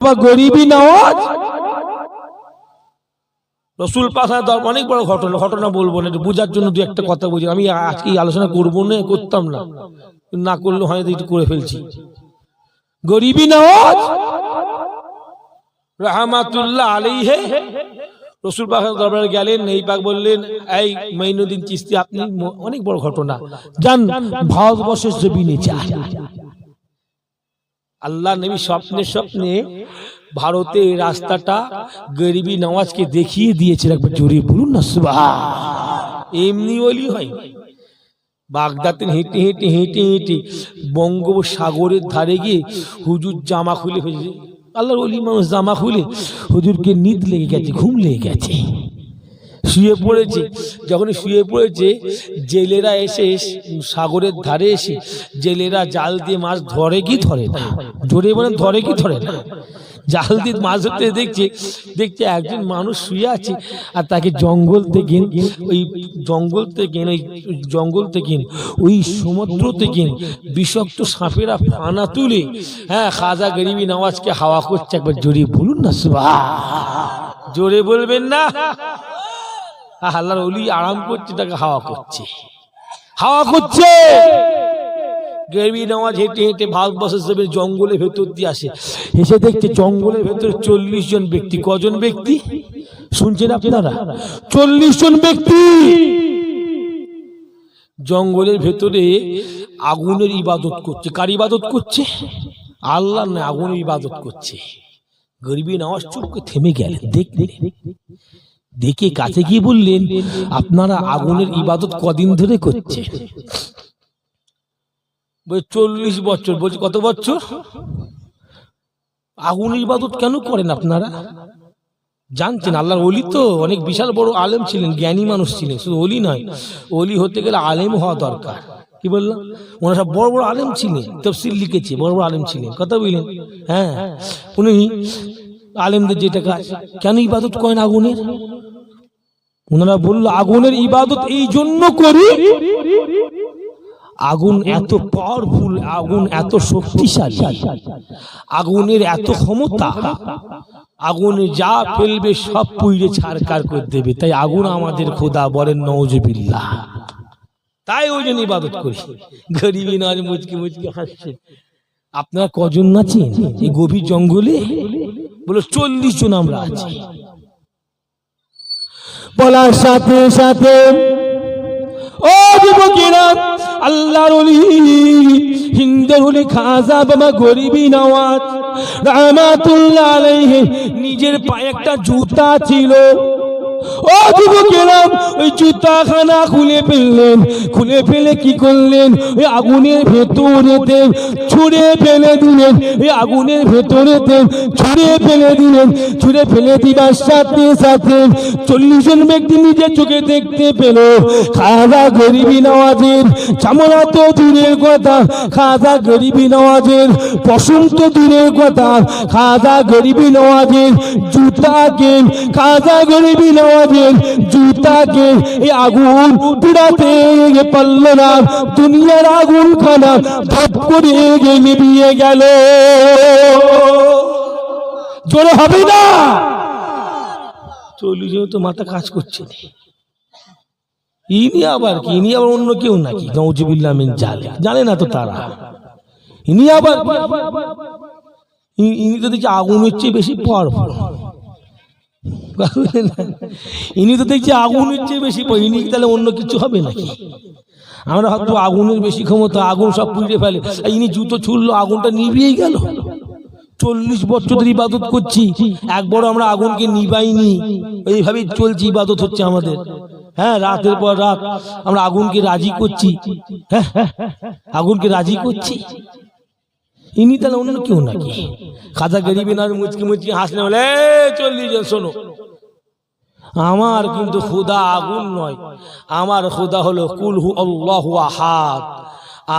বা গরিবী নওয়াজ রসুল পাশায় দর অনেক বড় ঘটনা ঘটনা বলব না বোঝার জন্য দু একটা কথা বুঝি আমি আজকে আলোচনা করব না করতাম না। না করলে হয়তো একটু করে ফেলছি। গরিবী নওয়াজ রহমাতুল্লাহ আলাইহে। রসুল পাকের দরবারে গেলেন এই পাক বললেন এই মাইনুদ্দিন চিস্তি আপনি অনেক বড় ঘটনা। যান ভারতবর্ষের জমিনে যান। আল্লাহ নবী স্বপ্নে স্বপ্নে ভারতে এই রাস্তাটা গরিবী নওয়াজকে দেখিয়ে দিয়েছিল একবার জোরে বলুন না সুবাহ এমনি ওলি হয়। বাগদাতে হেঁটে হেঁটে হেঁটে হেঁটে বঙ্গোপসাগরের ধারে গিয়ে হুজুর জামা খুলে ফেলেছে। আল্লাহর অলি মানুষ জামা খুলে হুজুরকে নিদ লেগে গেছে ঘুম লেগে গেছে। শুয়ে পড়েছে। যখন শুয়ে পড়েছে, জেলেরা এসে সাগরের ধারে এসে জেলেরা জাল দিয়ে মাছ ধরে কি ধরে না? জোরে মানে ধরে কি ধরে না? জাল দিয়ে মাছ ধরতে দেখছে দেখছে একজন মানুষ শুয়ে আছে আর তাকে জঙ্গল থেকে ওই জঙ্গল থেকে ওই জঙ্গল থেকে ওই সমুদ্র থেকে বিষাক্ত সাপেরা ফানা তুলে হ্যাঁ খাজা গরিবী নামাজকে হাওয়া করছে। একবার জোরে বলুন না সুবাহ জোরে বলবেন না। আল্লাহর অলি আরাম করছে তাকে হাওয়া করছে। হাওয়া করছে! গেরবি নামাজ হেঁটে হেঁটে ভারতবর্ষের সবে জঙ্গলের ভেতর দিয়ে আসে। এসে দেখছে জঙ্গলের ভেতরে চল্লিশ জন ব্যক্তি। কজন ব্যক্তি? শুনছেন আপনারা? চল্লিশ জন ব্যক্তি! জঙ্গলের ভেতরে আগুনের ইবাদত করছে। কার ইবাদত করছে? আল্লাহ না আগুনের ইবাদত করছে। গরিবী নামাজ চুপ করে থেমে গেলেন। দেখলেন দেখে কাছে গিয়ে বললেন আপনারা আগুনের ইবাদত কদিন ধরে করছে চল্লিশ বছর। বলছি কত বছর? আগুনের ইবাদত কেন করেন আপনারা? জানছেন আল্লাহর অলি তো অনেক বিশাল বড় আলেম ছিলেন জ্ঞানী মানুষ ছিলেন শুধু অলি নয় অলি হতে গেলে আলেম হওয়া দরকার। কি বললাম? ওনারা সব বড় বড় আলেম ছিলেন। তফসিল লিখেছে বড় বড় আলেম ছিলেন। কথা বললেন? হ্যাঁ। উনি আলেমদের যেটা কাজ কেন ইবাদত করেন আগুনের? ওনারা বলল, আগুনের ইবাদত এই জন্য করি। আগুন এত পাওয়ারফুল আগুন এত শক্তিশালী, আগুনের এত ক্ষমতা, আগুনে যা ফেলবে সব পুইরে ছাড়কার করে দেবে। তাই আগুন আমাদের খোদা বলেন, নওজবিল্লাহ। তাই ওই জন্য ইবাদত করি গরিবী নাজ মুচকি মুচকি হাসছে। আপনারা কজন আছেন এই গভীর জঙ্গলে? বলে, চল্লিশ জন আমরা আছি। বলার সাথে সাথে, ও যুবকেরা, আল্লাহর হিন্দের ওলি খাজা বাবা গরিবী নওয়াজ, রাহমাতুল্লাহ আলাইহি, নিজের পায়ে একটা জুতা ছিল। ও যুবকেরা ওই জুতাখানা খুলে ফেললেন। খুলে ফেলে কি করলেন? ওই আগুনের ভেতরেতে ছুঁড়ে ফেলে দিলেন। ওই আগুনের ভেতরেতে ছুঁড়ে ফেলে দিলেন। ছুঁড়ে ফেলে দিবার সাথে সাথে চল্লিশ জন ব্যক্তি নিজের চোখে দেখতে পেল। খাজা গরিবী নওয়াজের, চামড়া তো দূরের কথা। খাজা গরিবী নওয়াজের পশম তো দূরের কথা। খাজা গরিবী নওয়াজের জুতাকে খাজা গরিবী নওয়াজের জুতাকে আগুন পুরাতে পারল না দুনিয়ার আগুন খানা ধপ করে গে নিভিয়ে গেল। জোরে হবে না? চল্লিশ জন তো মাথা কাজ করছে ইনি আবার কি? ইনি আবার অন্য কেউ নাকি? নৌজবিল্লা মিন জালে জানে না তো তারা। ইনি আবার ইনি তো দেখছি আগুনের চেয়ে বেশি পাওয়ারফুল ইনি তো দেখছি আগুনের চেয়ে বেশি। ইনি তাহলে অন্য কিছু হবে নাকি? আমরা হয়তো আগুনের বেশি ক্ষমতা আগুন সব পুড়ে ফেলে। ইনি জুতো ছুড়লো আগুনটা নিভিয়েই গেল। চল্লিশ বছর ধরে ইবাদত করছি। একবার আমরা আগুনকে নিবাইনি এইভাবেই চলছি ইবাদত হচ্ছে আমাদের। হ্যাঁ রাতের পর রাত আমরা আগুনকে রাজি করছি। হ্যাঁ আগুনকে রাজি করছি। ইনি তাহলে অন্য কেউ নাকি? খাজা গরিবি না মুচকি মুচকি হাসলে বলে "এই, চল্লিশ জন শোনো। আমার কিন্তু খুদা আগুন নয়। আমার খুদা হলো কুলহু আল্লাহ আহাদ।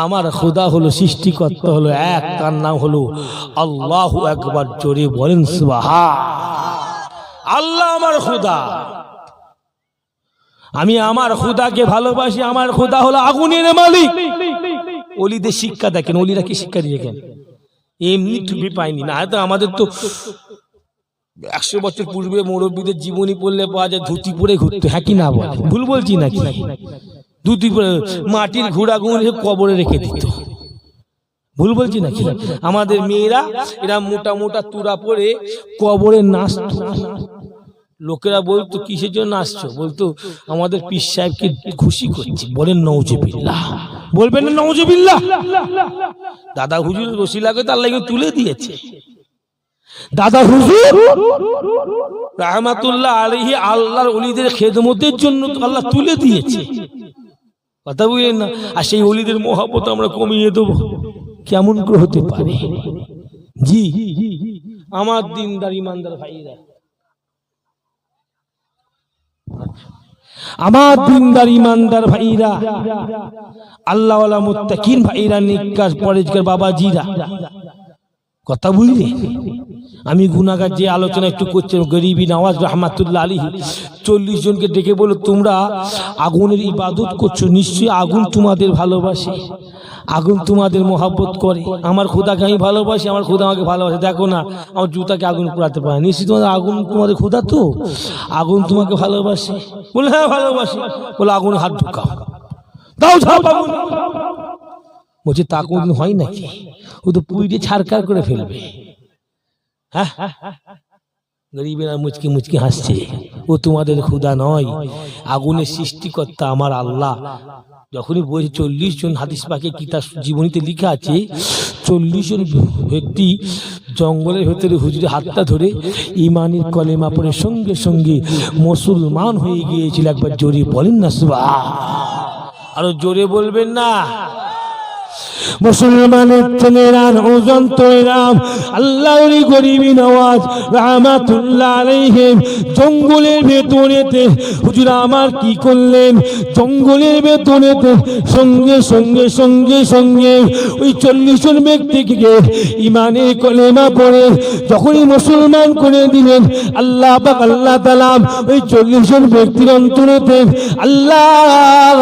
আমার খুদা হলো সৃষ্টিকর্তা হলো এক, তার নাম হলো আল্লাহ একবার জোরে বলেন সুবাহা আল্লাহ আমার খুদা আমি আমার খুদাকে ভালোবাসি, আমার খুদা হলো আগুনের মালিক। অলিদের শিক্ষা দেখেন, অলিরা কি শিক্ষা দিয়েছেন এমনি টুপি পাইনি না তো আমাদের তো একশো বছর পূর্বে মুরব্বীদের জীবনী পড়লে পাওয়া যায় ধুতি পরে ঘুরতে। হ্যাঁ কি না বল? ভুল বলছি নাকি? ধুতি পরে মাটির ঘোড়া গুঁড়ে কবরে রেখে দিত। ভুল বলছি নাকি? আমাদের মেয়েরা, এরা মোটা মোটা তুরা পরে কবরে নাচত। লোকেরা বলতো, কিসের জন্য নাচছো? বলতো, আমাদের পীর সাহেবকে খুশি করছি। বলেন নৌজবিল্লাহ বলবেন না নৌজবিল্লাহ দাদা হুজুর রসিলাকে তার লাগে তুলে দিয়েছে। দাদা হুজুর, রাহমাতুল্লাহ আলাইহি আল্লাহর ওলিদের খেদমতের জন্য আল্লাহ তুলে দিয়েছে। কথা বুঝলেন না? আর সেই ওলিদের মহাব্বত আমরা কমিয়ে দেবো। কেমন করে হতে পারে? জি, আমার দিনদার ইমানদার ভাইরা আমার দিনদার ইমানদার ভাইরা আল্লাহওয়ালা মুত্তাকিন ভাইরা নিকাশ পরেজকার বাবাজিরা। কথা বুঝলি আমি গুনাগার যে আলোচনা একটু করছিলাম গরিবী নওয়াজ রহমাতুল্লাহ আলী চল্লিশ জনকে ডেকে বলো, তোমরা আগুনের ইবাদত করছ, নিশ্চয়ই আগুন তোমাদের ভালোবাসে, আগুন তোমাদের মহাব্বত করে। আমার খোদাকে আমি ভালোবাসি, আমার খোদা আমাকে ভালোবাসে। দেখো না, আমার জুতাকে আগুন পোড়াতে পারে নিশ্চয়ই তোমাদের আগুন তোমাদের খোদা তো? আগুন তোমাকে ভালোবাসে? বলে হ্যাঁ ভালোবাসি। বলে, আগুন হাত ঢুকাও। দাও আগুন। বলছে, তা কোনদিন হয় নাকি? ও তো পুইটে ছাড়কার করে ফেলবে। হ্যাঁ? গরিবেরা মুচকি মুচকি হাসছে। ও তোমাদের ক্ষুদা নয়। আগুনের সৃষ্টিকর্তা আমার আল্লাহ। যখনই বলছে চল্লিশ জন হাদিস পাকে কি তার জীবনীতে লেখা আছে, চল্লিশ জন ব্যক্তি জঙ্গলের ভেতরে হুজুরে হাতটা ধরে ইমানের কলেমা পড়ে সঙ্গে সঙ্গে মুসলমান হয়ে গিয়েছিল। একবার জোরে বলেন না সুবা আরও জোরে বলবেন না। মুসলমানের ছেলেরান ওজন তৈরাম, আল্লাহর গরিবী নওয়াজ রহমাতুল্লাহ আলাইহিম, জঙ্গলের ভেতরেতে। হুজুর, আমার কি করলেন? জঙ্গলের ভেতরেতে সঙ্গে সঙ্গে সঙ্গে সঙ্গে ওই চল্লিশ জন ব্যক্তিকে ইমানের কলেমা পড়ে যখনই মুসলমান করে দিলেন, আল্লাহ পাক, আল্লাহ তালাম ওই চল্লিশ জন ব্যক্তির অন্তরেতে আল্লাহ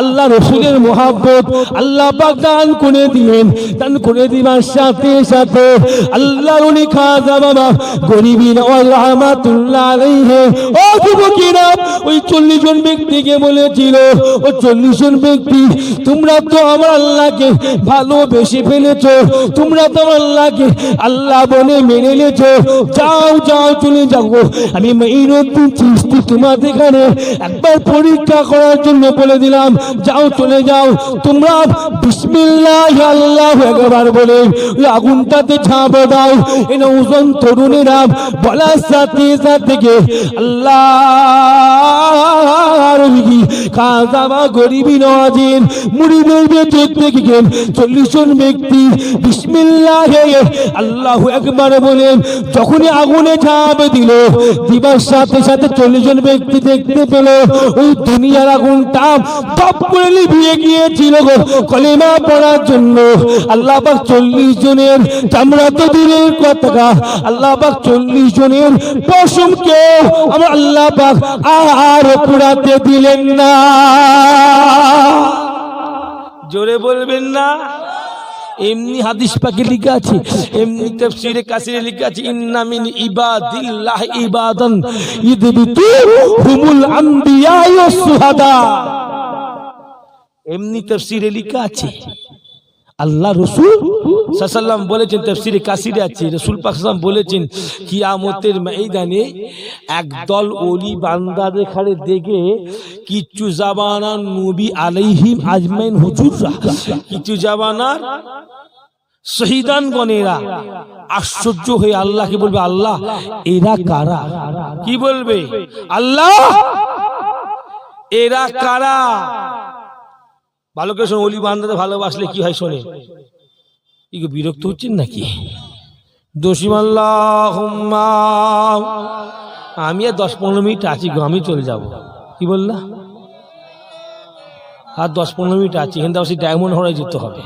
আল্লাহ রসুলের মোহাব্বত, আল্লাহ পাক দান করে দিলেন। দান করে দিবার সাথে সাথে আল্লাহ উনি খাজা বাবা গরিবী নওয়াজ রহমাতুল্লাহ আলাইহি। ও ওই চল্লিশ জন ব্যক্তিকে বলেছিল, ও চল্লিশ জন ব্যক্তি, তোমরা তো আমার আল্লাহকে ভালোবেসে ফেলেছো, তোমরা তো আল্লাহকে আল্লাহ বলে মেনে যাও যাও, চলে যাও। আমি মেইনুদ্দিন চিস্তি এখানে একবার পরীক্ষা করার জন্য বলে দিলাম, যাও, চলে যাও। তোমরা বিসমিল্লাহ আল্লাহ আগুনটাতে ঝাঁপ দাও। এনে ওজন তরুণেরা বলার সাথে সাথে আল্লাহ বিসমিল্লাহ আল্লাহ চল্লিশ জন ব্যক্তি দেখতে পেল পড়ার জন্য আল্লাহ চল্লিশ জনের চামড়া তো দূরের কথা আল্লাহ চল্লিশ জনের পশমকে আমার আল্লাহ আর পুরাতে দিলেন না। জোরে বলবেন না। এমনি হাদিস পাখি লিখে আছে, এমনি তাফসীরে কাসিরে লেখা আছে, ইন্না মিন ইবাদিল্লাহ ইবাদান ইদবিতু হুমুল আম্বিয়া ওয়াস সুহাদা। এমনি তাফসীরে লিখে আছে। আল্লাহ রসুল সাল্লাম বলেছেন, তফসিরে কাসিরে আছে, রসুল পাকসাম বলেছেন, কিয়ামতের ময়দানে একদল অলি বান্দাদের খাড়ে দেখে কিচ্ছু জাবানার নবী আলাইহিম আজমাইন হুজুররা, কিছু জাবানার শহীদান গণেরা আশ্চর্য হয়ে আল্লাহকে বলবে, আল্লাহ, এরা কারা? কি বলবে? আল্লাহ, এরা কারা? ভালো করে শোনো অলি বান্দাতে ভালোবাসলে কি হয় শোনে? কি বিরক্ত হচ্ছেন নাকি? দোষিম আল্লাহ আমি আর দশ পনেরো মিনিট আছি আমি চলে যাব। কি বললা? আর দশ পনেরো মিনিট আছি, এখান থেকে ডায়মন্ড হরাই যেতে হবে।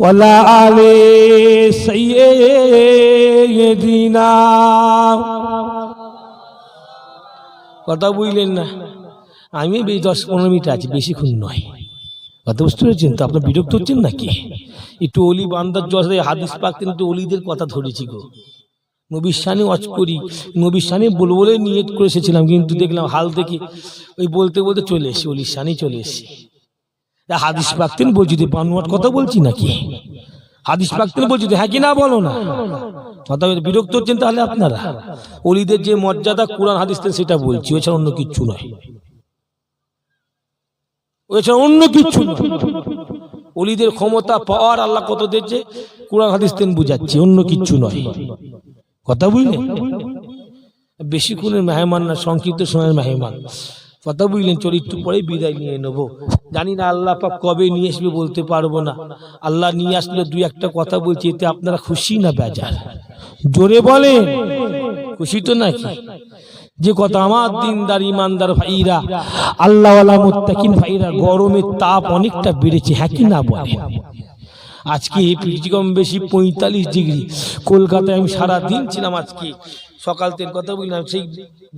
ওয়ালা আলে সাইয়্যিদিনা। কথা বুঝলেন না? আমি বেশ দশ পনেরো মিনিট আছি বেশিক্ষণ নয়। কথা বুঝতে পেরেছেন তো? আপনার বিরক্ত হচ্ছেন নাকি? একটু অলি বান্দার জল হাদিস পাক কিন্তু অলিদের কথা ধরেছি গো। নবীর সানে ওয়াজ করি নবীর সানে বলব বলে নিয়ত করে এসেছিলাম, কিন্তু দেখলাম হাল দেখে ওই বলতে বলতে চলে এসেছি অলির সানে চলে এসেছি। তা হাদিস পাকতেন বলছি তো বানুয়ার কথা বলছি নাকি? হাদিস পাকতেন বলছি হ্যাঁ কি না বলো না। কথা বলে বিরক্ত হচ্ছেন তাহলে আপনারা? অলিদের যে মর্যাদা কোরআন হাদিস সেটা বলছি ওছাড়া অন্য কিচ্ছু নয়। ওছাড়া অন্য নয় অলিদের ক্ষমতা পাওয়ার আল্লাহ কত দিয়েছে? কোরআন, হাদিস দেন বুঝাচ্ছি, অন্য কিচ্ছু নয়। কথা বুঝলেন? বেশিক্ষণের মেহমান না, সংক্ষিপ্ত সময়ের মেহমান। কথা বুঝলেন, চরিত্র পরে বিদায় নিয়ে নেব। জানি না আল্লাহ পাক কবে নিয়ে আসবে, বলতে পারব না। আল্লাহ নিয়ে আসলে দুই একটা কথা বলছি, এতে আপনারা খুশি না, বেজার? জোরে বলেন। খুশি তো নাকি? যে কথা আমার দিনদার ইমানদার ভাইরা আল্লাহ মুতাকিন ভাইরা গরমের তাপ অনেকটা বেড়েছে হ্যাঁ কি না বলে? আজকে কম বেশি পঁয়তাল্লিশ ডিগ্রি কলকাতায় আমি সারা দিন ছিলাম আজকে। সকাল থেকে কথা বললাম, সেই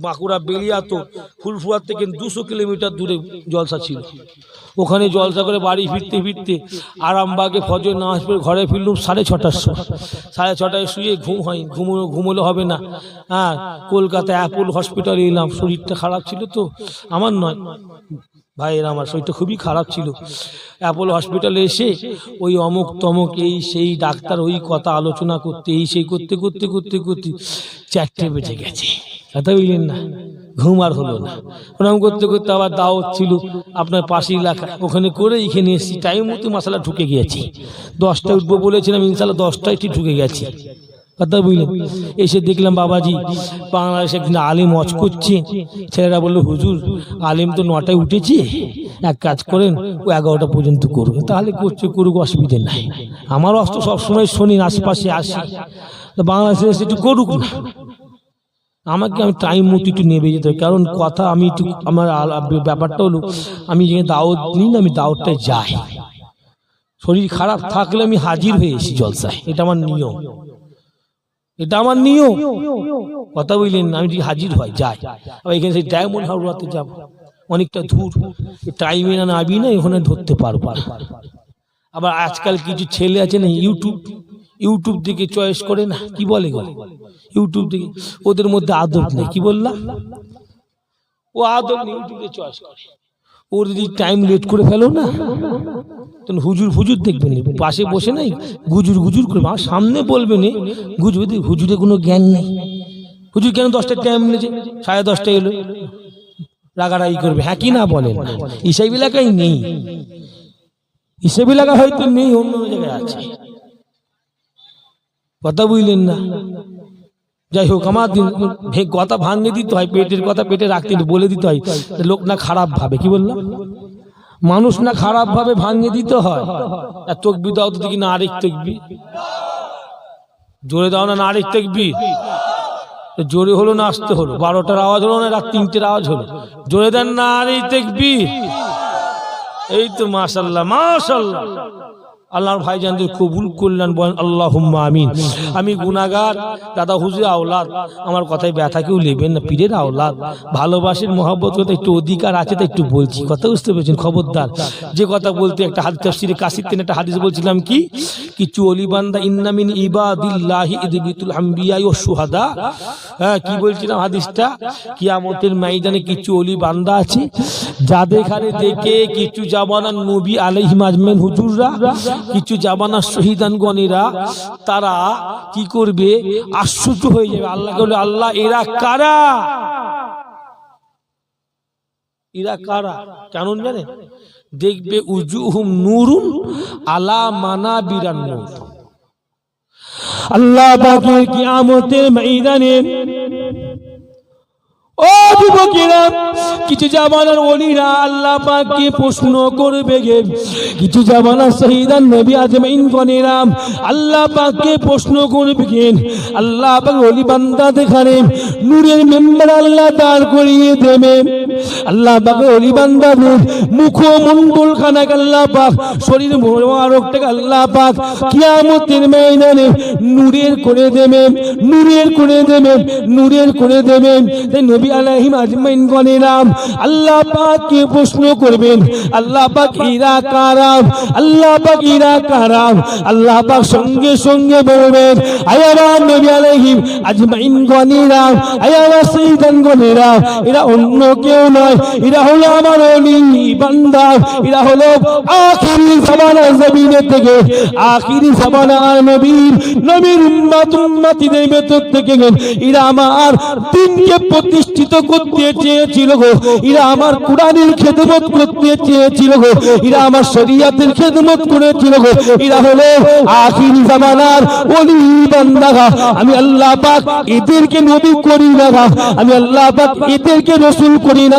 বাঁকুড়া বেরিয়া তো ফুলফুয়ার থেকে দুশো কিলোমিটার দূরে জলসা ছিল। ওখানে জলসা করে বাড়ি ফিরতে ফিরতে আরামবাগে ফজর নামাজ পড়ে ঘরে ফিরলুম সাড়ে ছটার সময়। সাড়ে ছটায় শুয়ে ঘুম হয় ঘুমোনো ঘুমোলে হবে না। হ্যাঁ কলকাতায় অ্যাপোল হসপিটালে এলাম, শরীরটা খারাপ ছিল তো, আমার নয়। ভাইয়ের আমার শরীরটা খুবই খারাপ ছিল। অ্যাপোলো হসপিটালে এসে ওই অমুক তমুক এই সেই ডাক্তার ওই কথা আলোচনা করতে, এই সেই করতে করতে করতে করতে চারটে বেজে গেছে। কথা বুঝলেন না? ঘুম আর হলো না। ওরকম করতে করতে আবার দাওয়াত ছিল। আপনার পাশে এলাকা ওখানে করে এখানে এসেছি। টাইম মতো মশলা ঢুকে গিয়েছি। দশটায় উঠবো বলেছিলাম, ইনশাল্লাহ দশটায় ঠিক ঢুকে গেছি। কথা বুঝলেন এসে দেখলাম বাবাজি, বাংলাদেশে একদিন আলিম অচ করছে। ছেলেরা বলল, হুজুর, আলিম তো নটায় উঠেছে। এক কাজ করেন, ও এগারোটা পর্যন্ত করবে তাহলে করছে করুক, অসুবিধে নাই। আমার অস্ত সবসময় শনি, আশপাশে আসি। বাংলাদেশে এসে একটু করুক না। আমাকে আমি টাইম মতো একটু নেবে যেতে কারণ কথা আমি একটু, আমার ব্যাপারটা হলো, আমি যে দাওয়াত নিই না, আমি দাওয়াতটায় যাই। শরীর খারাপ থাকলে আমি হাজির হয়ে এসি জলসায়। এটা আমার নিয়ম। এটা আমার নিয়ম। কথা বললেন, আমি যদি হাজির হয় যাই। আবার এখানে সেই ডায়মন্ড হাওড়াতে যাব। অনেকটা দূর। টাইমে না নাবি না ওখানে ধরতে পারব না। আবার আজকাল কিছু ছেলে আছে না ইউটিউব ইউটিউব থেকে চয়েস করে না, কি বলে গো? ইউটিউব থেকে ওদের মধ্যে আদব নেই, কি বললাম ও আদব নেই ইউটিউবে চয়েস করে। ওর যদি টাইম লেট করে ফেলো না তখন হুজুর ফুজুর দেখবেন। পাশে বসে নাই, গুজুর গুজুর করবে আমার সামনে বলবে না গুজুর হুজুরে কোনো জ্ঞান নেই। হুজুর কেন দশটার টাইম নিয়েছে? সাড়ে দশটা এলো। রাগারাগি করবে। হ্যাঁ কি না বলেন? হিসাব এলাকায় নেই। হিসাব এলাকা হয়তো নেই অন্য জায়গায় আছে। কথা বুঝলেন না? যাই হোক, আমার কথা ভাঙে দিতে হয়, পেটের কথা পেটে রাখতে বলে দিতে হয়। লোক না খারাপ ভাবে, কি বললাম? মানুষ না খারাপ ভাবে ভাঙে দিতে হয়। আর তকবি দাও তো দেখি না আরেক তকবি। জোরে দাও না না আরেক তকবি। জোরে হলো না আসতে হলো। বারোটার আওয়াজ হলো না, রাত তিনটের আওয়াজ হলো। জোরে দেন না আরেক তকবি। এই তো মাশাল্লাহ মাশাল্লাহ। আল্লাহর ভাইজানদের কবুল করলেন, বলেন আল্লাহ আমিন। আমি গুনাগার দাদা হুজুর আওলাদ, আমার কথায় ব্যথা কেউ নেবেন না, পীরের আওলাদ। ভালোবাসের মহব্বত করতে একটু অধিকার আছে তো একটু বলছি। কথা বুঝতে পেরেছেন, খবরদার। যে কথা বলতে একটা হাদিস, তাফসিরে কাশির তেন একটা হাদিস বলছিলাম কি? কিছু অলিবান্দা ইন্নামিন ইবাদিল্লাহি ইদবিতুল আম্বিয়া ও সুহাদা হ্যাঁ কি বলছিলাম হাদিসটা? কিয়ামতের ময়দানে কিছু অলি বান্দা আছে, যাদের এখানে দেখে কিছু জামানার নবী আলাইহিম আজমেন হুজুররা কিছু জামানার শহীদানগণেরা, তারা কি করবে? আশ্চর্য হয়ে যাবে। আল্লাহ বলে, আল্লাহ, এরা কারা? এরা কারা? কেন জানেন, দেখবে, উজুহুম নুরুন আলা মানা বিরান্নূর আল্লাহ কিয়ামতের ময়দানে ও যুবকেরা, কিছু জামানার ওলিরা আল্লাহ পাককে প্রশ্ন করবে গে। কিছু জামানার শহীদান নবী আজমাইন গনেরা আল্লাহ পাককে প্রশ্ন করবে গে। আল্লাহ পাক ওলি বান্দা দেখানে নূরের মেম্বার আল্লাহ দাঁড় করিয়ে দেবে। আল্লাহ পাক অলি বান্দাদের মুখমণ্ডল খানাক আল্লাহ পাক, শরীর মোবারকটাকে আল্লাহ পাক, কিয়ামতের ময়দানে নূরের করে দেবেন, নূরের করে দেবেন, নূরের করে দেবেন। তাই নবী আলাইহিম আজমাইন গণেরাম আল্লাহ পাককে প্রশ্ন করবেন? আল্লাহ পাক ইরা কারাম আল্লাহ পাক ইরা কারাম আল্লাহ পাক সঙ্গে সঙ্গে বলবেন আয়াবার নবী আলাইহিম আজমাইন গণেরাম আয়াবার সৈদান গণেরাম এরা অন্য কেউ অলি প্রতিষ্ঠিত করতে চেয়েছিল গো, এরা আমার কোরআনের খেদমত করতে চেয়েছিল গো, এরা আমার শরীয়তের খেদমত করেছিল গো, এরা হলো আখিরি জামানার ওলি বান্দা আমি আল্লাহ পাক এদেরকে নবী করি না আমি আল্লাহ পাক এদেরকে রসুল করি না